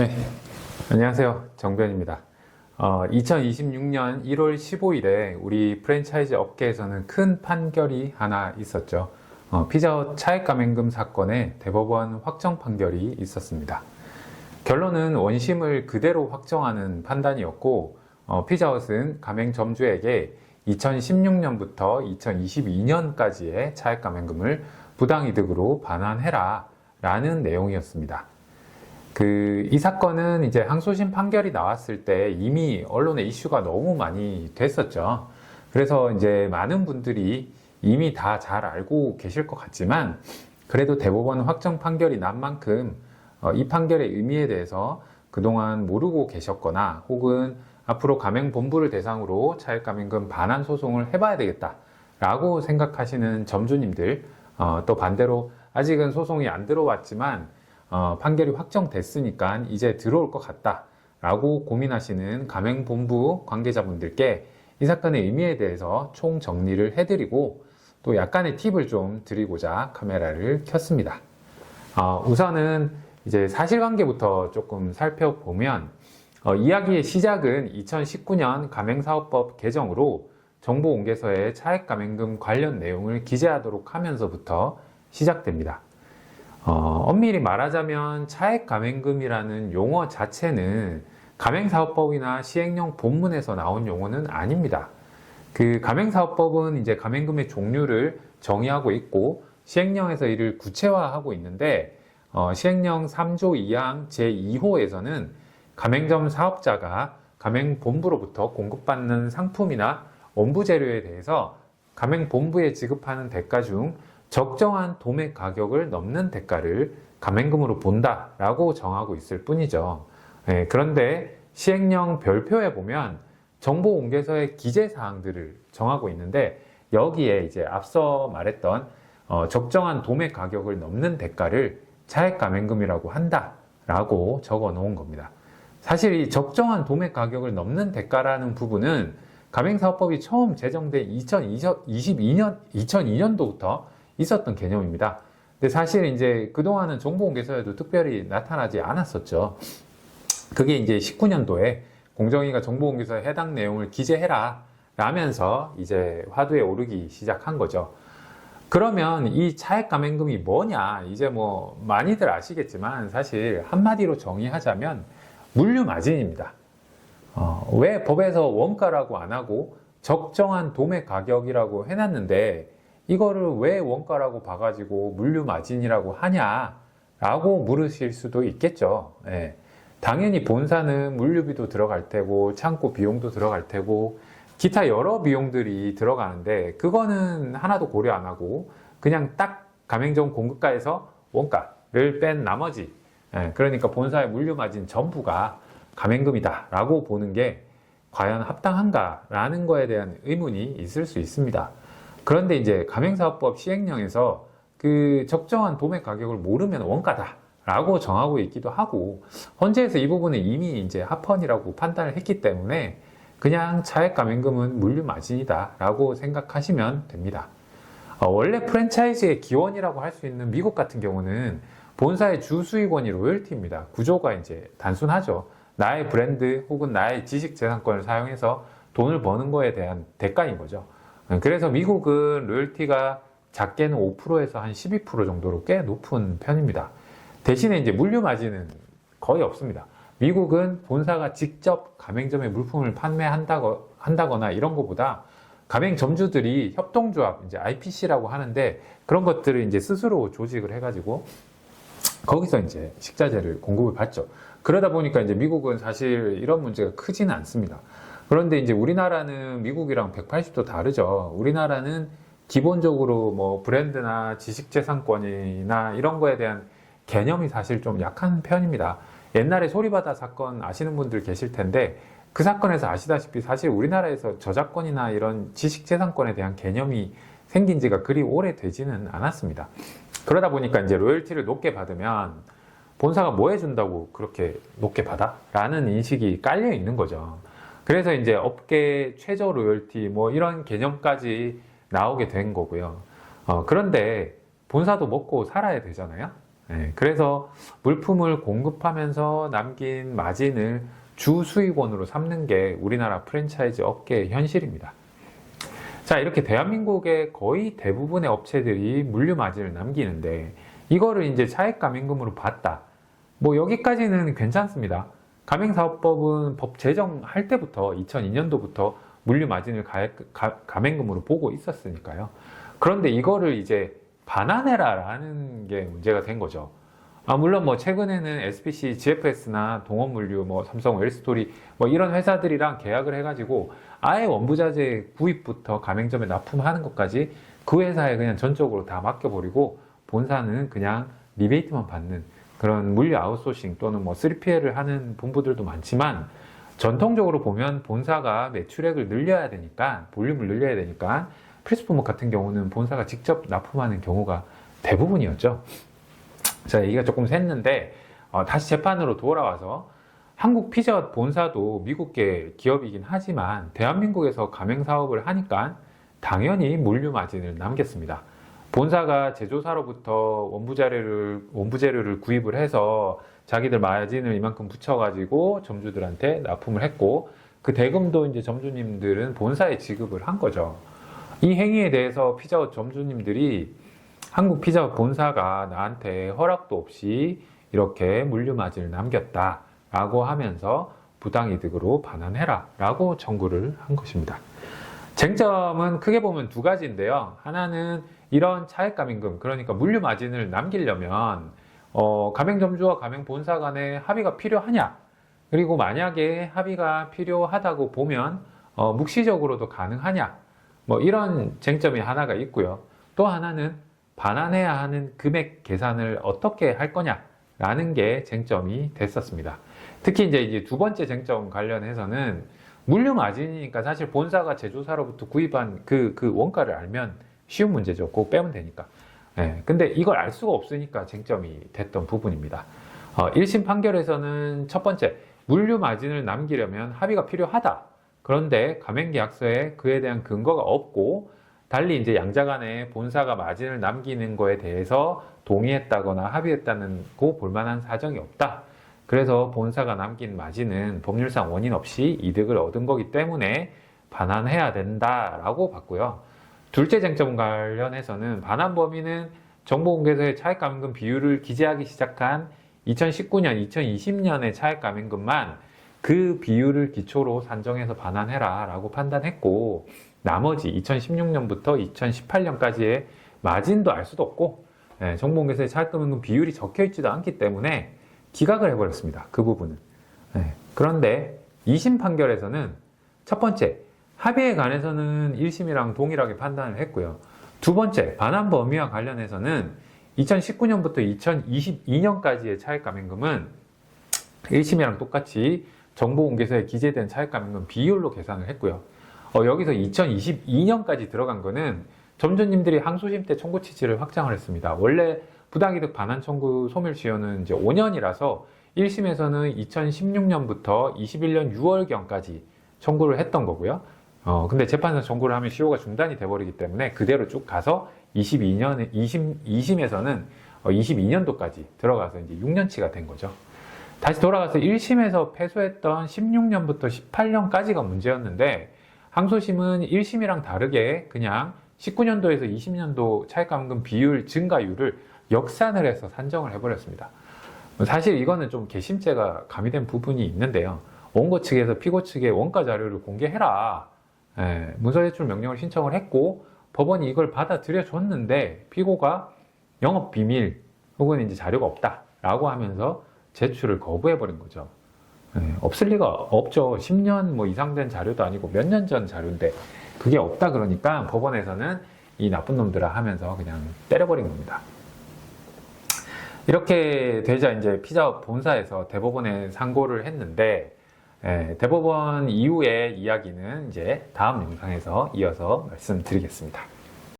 네, 안녕하세요. 정변입니다. 어, 2026년 1월 15일에 우리 프랜차이즈 업계에서는 큰 판결이 하나 있었죠. 어, 피자헛 차액 감행금 사건의 대법원 확정 판결이 있었습니다. 결론은 원심을 그대로 확정하는 판단이었고, 어, 피자헛은 가맹점주에게 2016년부터 2022년까지의 차액 감행금을 부당이득으로 반환해라 라는 내용이었습니다. 그, 이 사건은 이제 항소심 판결이 나왔을 때 이미 언론에 이슈가 너무 많이 됐었죠. 그래서 이제 많은 분들이 이미 다 잘 알고 계실 것 같지만, 그래도 대법원 확정 판결이 난 만큼 어, 이 판결의 의미에 대해서 그동안 모르고 계셨거나 혹은 앞으로 가맹본부를 대상으로 차액가맹금 반환 소송을 해봐야 되겠다라고 생각하시는 점주님들, 어, 또 반대로 아직은 소송이 안 들어왔지만 어, 판결이 확정됐으니까 이제 들어올 것 같다라고 고민하시는 가맹본부 관계자분들께 이 사건의 의미에 대해서 총 정리를 해드리고 또 약간의 팁을 좀 드리고자 카메라를 켰습니다. 어, 우선은 이제 사실관계부터 조금 살펴보면 어, 이야기의 시작은 2019년 가맹사업법 개정으로 정보공개서에 차액가맹금 관련 내용을 기재하도록 하면서부터 시작됩니다. 어, 엄밀히 말하자면 차액가맹금이라는 용어 자체는 가맹사업법이나 시행령 본문에서 나온 용어는 아닙니다. 그 가맹사업법은 이제 가맹금의 종류를 정의하고 있고 시행령에서 이를 구체화하고 있는데 어, 시행령 3조 2항 제2호에서는 가맹점 사업자가 가맹본부로부터 공급받는 상품이나 원부 재료에 대해서 가맹본부에 지급하는 대가 중 적정한 도매 가격을 넘는 대가를 가맹금으로 본다라고 정하고 있을 뿐이죠. 예, 그런데 시행령 별표에 보면 정보 공개서의 기재 사항들을 정하고 있는데 여기에 이제 앞서 말했던 어, 적정한 도매 가격을 넘는 대가를 차액 가맹금이라고 한다라고 적어 놓은 겁니다. 사실 이 적정한 도매 가격을 넘는 대가라는 부분은 가맹사업법이 처음 제정된 2022년 2002년도부터 있었던 개념입니다. 근데 사실 이제 그동안은 정보공개서에도 특별히 나타나지 않았었죠. 그게 이제 19년도에 공정위가 정보공개서에 해당 내용을 기재해라 라면서 이제 화두에 오르기 시작한 거죠. 그러면 이 차액 가맹금이 뭐냐? 이제 뭐 많이들 아시겠지만 사실 한마디로 정의하자면 물류 마진입니다. 어, 왜 법에서 원가라고 안 하고 적정한 도매 가격이라고 해놨는데 이거를 왜 원가라고 봐가지고 물류 마진이라고 하냐라고 물으실 수도 있겠죠. 예. 당연히 본사는 물류비도 들어갈 테고 창고 비용도 들어갈 테고 기타 여러 비용들이 들어가는데 그거는 하나도 고려 안 하고 그냥 딱 가맹점 공급가에서 원가를 뺀 나머지 예, 그러니까 본사의 물류 마진 전부가 가맹금이다라고 보는 게 과연 합당한가라는 거에 대한 의문이 있을 수 있습니다. 그런데 이제 가맹사업법 시행령에서 그 적정한 도매 가격을 모르면 원가다 라고 정하고 있기도 하고 헌재에서 이 부분은 이미 이제 합헌이라고 판단을 했기 때문에 그냥 차액 가맹금은 물류 마진이다 라고 생각하시면 됩니다. 어, 원래 프랜차이즈의 기원이라고 할 수 있는 미국 같은 경우는 본사의 주 수익원이 로열티입니다. 구조가 이제 단순하죠. 나의 브랜드 혹은 나의 지식 재산권을 사용해서 돈을 버는 거에 대한 대가인 거죠. 그래서 미국은 로열티가 작게는 5%에서 한 12% 정도로 꽤 높은 편입니다. 대신에 이제 물류 마진은 거의 없습니다. 미국은 본사가 직접 가맹점에 물품을 판매한다거, 한다거나 이런 것보다 가맹점주들이 협동조합, 이제 IPC라고 하는데 그런 것들을 이제 스스로 조직을 해가지고 거기서 이제 식자재를 공급을 받죠. 그러다 보니까 이제 미국은 사실 이런 문제가 크지는 않습니다. 그런데 이제 우리나라는 미국이랑 180도 다르죠. 우리나라는 기본적으로 뭐 브랜드나 지식재산권이나 이런 거에 대한 개념이 사실 좀 약한 편입니다. 옛날에 소리바다 사건 아시는 분들 계실 텐데 그 사건에서 아시다시피 사실 우리나라에서 저작권이나 이런 지식재산권에 대한 개념이 생긴 지가 그리 오래 되지는 않았습니다. 그러다 보니까 이제 로열티를 높게 받으면 본사가 뭐 해준다고 그렇게 높게 받아? 라는 인식이 깔려 있는 거죠. 그래서 이제 업계 최저 로열티 뭐 이런 개념까지 나오게 된 거고요. 어, 그런데 본사도 먹고 살아야 되잖아요. 예, 그래서 물품을 공급하면서 남긴 마진을 주 수익원으로 삼는 게 우리나라 프랜차이즈 업계의 현실입니다. 자, 이렇게 대한민국의 거의 대부분의 업체들이 물류 마진을 남기는데 이거를 이제 차액 감행금으로 봤다. 뭐 여기까지는 괜찮습니다. 가맹사업법은 법 제정할 때부터 2002년도부터 물류 마진을 가, 가, 가맹금으로 보고 있었으니까요. 그런데 이거를 이제 반환해라라는 게 문제가 된 거죠. 아, 물론 뭐 최근에는 SPC, GFS나 동원물류, 뭐 삼성, 웰스토리 뭐 이런 회사들이랑 계약을 해가지고 아예 원부자재 구입부터 가맹점에 납품하는 것까지 그 회사에 그냥 전적으로 다 맡겨버리고 본사는 그냥 리베이트만 받는 그런 물류 아웃소싱 또는 뭐 3PL을 하는 본부들도 많지만 전통적으로 보면 본사가 매출액을 늘려야 되니까 볼륨을 늘려야 되니까 프리스포머 같은 경우는 본사가 직접 납품하는 경우가 대부분이었죠. 자, 얘기가 조금 샜는데 어, 다시 재판으로 돌아와서 한국 피자 본사도 미국계 기업이긴 하지만 대한민국에서 가맹 사업을 하니까 당연히 물류 마진을 남겼습니다. 본사가 제조사로부터 원부 자료를 원부 재료를 구입을 해서 자기들 마진을 이만큼 붙여가지고 점주들한테 납품을 했고 그 대금도 이제 점주님들은 본사에 지급을 한 거죠. 이 행위에 대해서 피자헛 점주님들이 한국 피자헛 본사가 나한테 허락도 없이 이렇게 물류 마진을 남겼다라고 하면서 부당이득으로 반환해라라고 청구를 한 것입니다. 쟁점은 크게 보면 두 가지인데요. 하나는 이런 차액감임금, 그러니까 물류 마진을 남기려면 어, 가맹점주와 가맹 본사 간의 합의가 필요하냐? 그리고 만약에 합의가 필요하다고 보면 어, 묵시적으로도 가능하냐? 뭐 이런 쟁점이 하나가 있고요. 또 하나는 반환해야 하는 금액 계산을 어떻게 할 거냐라는 게 쟁점이 됐었습니다. 특히 이제 두 번째 쟁점 관련해서는 물류 마진이니까 사실 본사가 제조사로부터 구입한 그, 그 원가를 알면 쉬운 문제죠. 그거 빼면 되니까. 예, 근데 이걸 알 수가 없으니까 쟁점이 됐던 부분입니다. 어, 1심 판결에서는 첫 번째, 물류 마진을 남기려면 합의가 필요하다. 그런데 가맹계약서에 그에 대한 근거가 없고, 달리 이제 양자 간에 본사가 마진을 남기는 거에 대해서 동의했다거나 합의했다는 고 볼만한 사정이 없다. 그래서 본사가 남긴 마진은 법률상 원인 없이 이득을 얻은 거기 때문에 반환해야 된다라고 봤고요. 둘째 쟁점 관련해서는 반환 범위는 정보공개서의 차액감금 비율을 기재하기 시작한 2019년, 2020년의 차액감금만 그 비율을 기초로 산정해서 반환해라 라고 판단했고 나머지 2016년부터 2018년까지의 마진도 알 수도 없고 예, 정보공개서의 차액감금 비율이 적혀 있지도 않기 때문에 기각을 해버렸습니다. 그 부분은. 예, 그런데 2심 판결에서는 첫 번째 합의에 관해서는 1심이랑 동일하게 판단을 했고요. 두 번째, 반환 범위와 관련해서는 2019년부터 2022년까지의 차액감행금은 1심이랑 똑같이 정보공개서에 기재된 차액감행금 비율로 계산을 했고요. 어, 여기서 2022년까지 들어간 거는 점주님들이 항소심 때 청구 취지를 확장을 했습니다. 원래 부당이득 반환 청구 소멸 시효는 이제 5년이라서 1심에서는 2016년부터 21년 6월경까지 청구를 했던 거고요. 어, 근데 재판에서 청구를 하면 시효가 중단이 돼버리기 때문에 그대로 쭉 가서 22년, 20, 2심에서는 22년도까지 들어가서 이제 6년치가 된 거죠. 다시 돌아가서 1심에서 패소했던 16년부터 18년까지가 문제였는데, 항소심은 1심이랑 다르게 그냥 19년도에서 20년도 차액감금 비율 증가율을 역산을 해서 산정을 해버렸습니다. 사실 이거는 좀 개심죄가 가미된 부분이 있는데요. 원고 측에서 피고 측에 원가 자료를 공개해라. 예, 문서 제출 명령을 신청을 했고 법원이 이걸 받아들여 줬는데 피고가 영업 비밀 혹은 이제 자료가 없다라고 하면서 제출을 거부해 버린 거죠. 예, 없을 리가 없죠. 10년 뭐 이상 된 자료도 아니고 몇 년 전 자료인데 그게 없다 그러니까 법원에서는 이 나쁜 놈들아 하면서 그냥 때려버린 겁니다. 이렇게 되자 이제 피자 본사에서 대법원에 상고를 했는데 예, 대법원 이후의 이야기는 이제 다음 영상에서 이어서 말씀드리겠습니다.